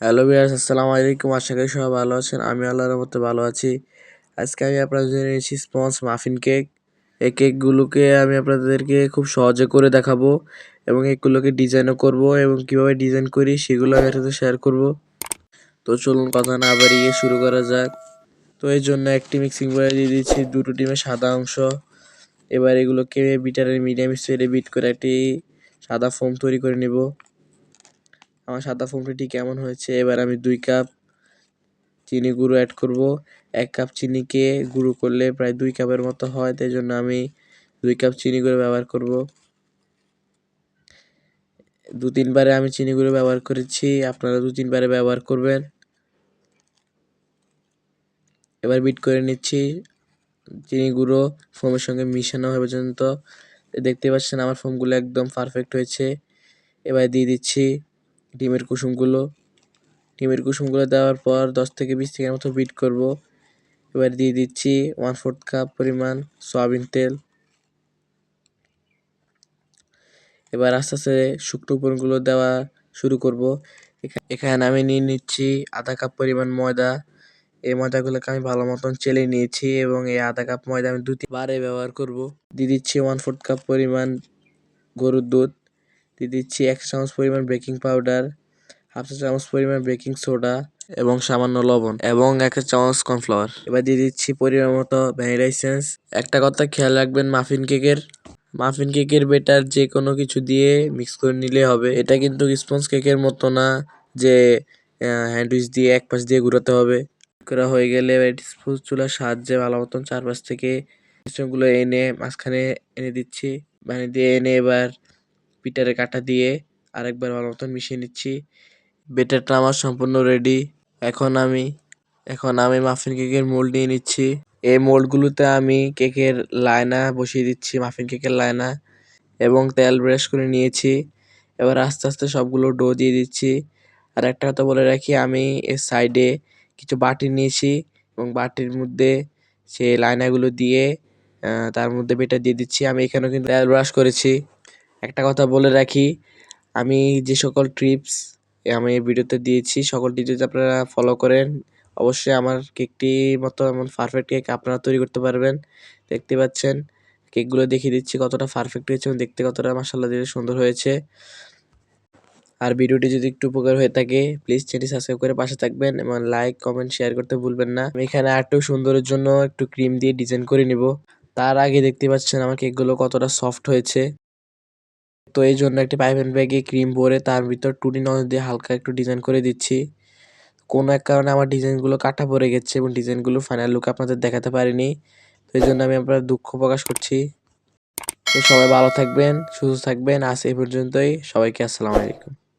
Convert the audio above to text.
Hello বিয়ার্স আসসালামু আলাইকুম। আশা করি সবাই ভালো আছেন। আমি আল্লাহর মতো ভালো আছি। আজকে আমি আপনাদের জন্য এনেছি স্পঞ্জ মাফিন কেক এই কেকগুলোকে আমি আপনাদেরকে খুব সহজে করে দেখাবো এবং এগুলোকে ডিজাইনও করব এবং কীভাবে ডিজাইন করি সেগুলো আমি সাথে শেয়ার করব। তো চলুন কথা না বাড়িয়ে শুরু করা যাক। তো এই জন্য একটি মিক্সিং বলে দিয়ে দিচ্ছি দুটো ডিমের সাদা অংশ। এবার এগুলোকে বিটারের মিডিয়াম স্পিডে বিট করে একটি সাদা ফোম তৈরি করে নেব। আমার সাদা ফোমটি কেমন হয়েছে? এবার আমি দুই কাপ চিনি গুঁড়ো অ্যাড করব। এক কাপ চিনিকে গুঁড়ো করলে প্রায় দুই কাপের মতো হয় তাই জন্য আমি দুই কাপ চিনি গুঁড়ো ব্যবহার করব। দু তিনবারে আমি চিনি গুঁড়ো ব্যবহার করেছি, আপনারা দু তিনবারে ব্যবহার করবেন। এবার বিট করে নিচ্ছি। চিনি গুঁড়ো ফোমের সঙ্গে মিশানো হয়ে পর্যন্ত। দেখতে পাচ্ছেন আমার ফোমগুলো একদম পারফেক্ট হয়েছে। এবার দিয়ে দিচ্ছি ডিমের কুসুমগুলো। ডিমের কুসুমগুলো দেওয়ার পর দশ থেকে বিশ সেকেন্ড মতো বিট করব। এবার দিয়ে দিচ্ছি ওয়ান ফোর্থ কাপ পরিমাণ সয়াবিন তেল। এবার আস্তে আস্তে শুকনো উপকরণগুলো দেওয়া শুরু করব। এখানে আমি নিয়ে নিচ্ছি আধা কাপ পরিমাণ ময়দা। এই ময়দাগুলোকে আমি ভালো মতন চেলে নিয়েছি এবং এই আধা কাপ ময়দা আমি দু তিনবারে ব্যবহার করব। দিয়ে দিচ্ছি ওয়ান ফোর্থ কাপ পরিমাণ গরুর দুধ। দিয়ে দিচ্ছি এক চামচ পরিমাণ বেকিং পাউডার হাফ চা চামচ পরিমাণ বেকিং সোডা এবং সামান্য লবণ এবং এক চামচ কর্নফ্লাওয়ার এবার দিয়ে দিচ্ছি পরিমাণ মতো ভ্যানিলা এসেন্স একটা কথা খেয়াল রাখবেন মাফিন কেকের মাফিন কেকের বেটার যে কোনো কিছু দিয়ে মিক্স করে নিলে হবে। এটা কিন্তু স্পঞ্জ কেকের মতো না যে হ্যান্ডউইচ দিয়ে এক পাশ দিয়ে ঘুরাতে হবে। করা হয়ে গেলে স্পুন চুলার সাহায্যে ভালো মতন চারপাশ থেকে এনে মাঝখানে এনে দিচ্ছি। মানে দিয়ে এনে এবার পিটারে কাটা দিয়ে আরেকবার ভালো মতন মিশিয়ে নিচ্ছি। বেটারটা আমার সম্পূর্ণ রেডি এখন আমি এখন আমি মাফিন কেকের মোল্ড নিয়ে নিচ্ছি। এই মোল্ডগুলোতে আমি কেকের লায়না বসিয়ে দিচ্ছি মাফিন কেকের লায়না এবং তেল ব্রাশ করে নিয়েছি। এবার আস্তে আস্তে সবগুলো ডো দিয়ে দিচ্ছি। আর একটা কথা বলে রাখি, আমি এর সাইডে কিছু বাটি নিয়েছি, এবং বাটির মধ্যে সেই লাইনাগুলো দিয়ে তার মধ্যে বেটা দিয়ে দিচ্ছি। আমি এখানেও কিন্তু তেল ব্রাশ করেছি। একটা কথা বলে রাখি, আমি যে সকল ট্রিপস আমি ভিডিওতে দিয়েছি সকলটি যদি আপনারা ফলো করেন। অবশ্যই আমার কেকটি মতো এমন পারফেক্ট কেক আপনারা তৈরি করতে পারবেন। দেখতে পাচ্ছেন কেকগুলো দেখিয়ে দিচ্ছি কতটা পারফেক্ট হয়েছে এবং দেখতে কতটা মাসাল্লাহ দিয়ে সুন্দর হয়েছে। আর ভিডিওটি যদি একটু উপকার হয়ে থাকে প্লিজ চ্যানেলটি সাবস্ক্রাইব করে পাশে থাকবেন এবং লাইক কমেন্ট শেয়ার করতে ভুলবেন না। আমি এখানে আরেকটু সুন্দরের জন্য একটু ক্রিম দিয়ে ডিজাইন করে নিব। তার আগে দেখতে পাচ্ছেন আমার কেকগুলো কতটা সফট হয়েছে। তো এই জন্য একটি পাইপ পাইপেন ব্যাগে ক্রিম ভরে তার ভিতর টুটি নজ দিয়ে হালকা একটু ডিজাইন করে দিচ্ছি। কোনো এক কারণে আমার ডিজাইনগুলো কাটা পড়ে গেছে এবং ডিজাইনগুলো ফাইনাল লুক আপনাদের দেখাতে পারিনি। তো এই জন্য আমি আপনার দুঃখ প্রকাশ করছি। তো সবাই ভালো থাকবেন, সুস্থ থাকবেন। আজ এই পর্যন্তই। সবাইকে আসসালামু আলাইকুম।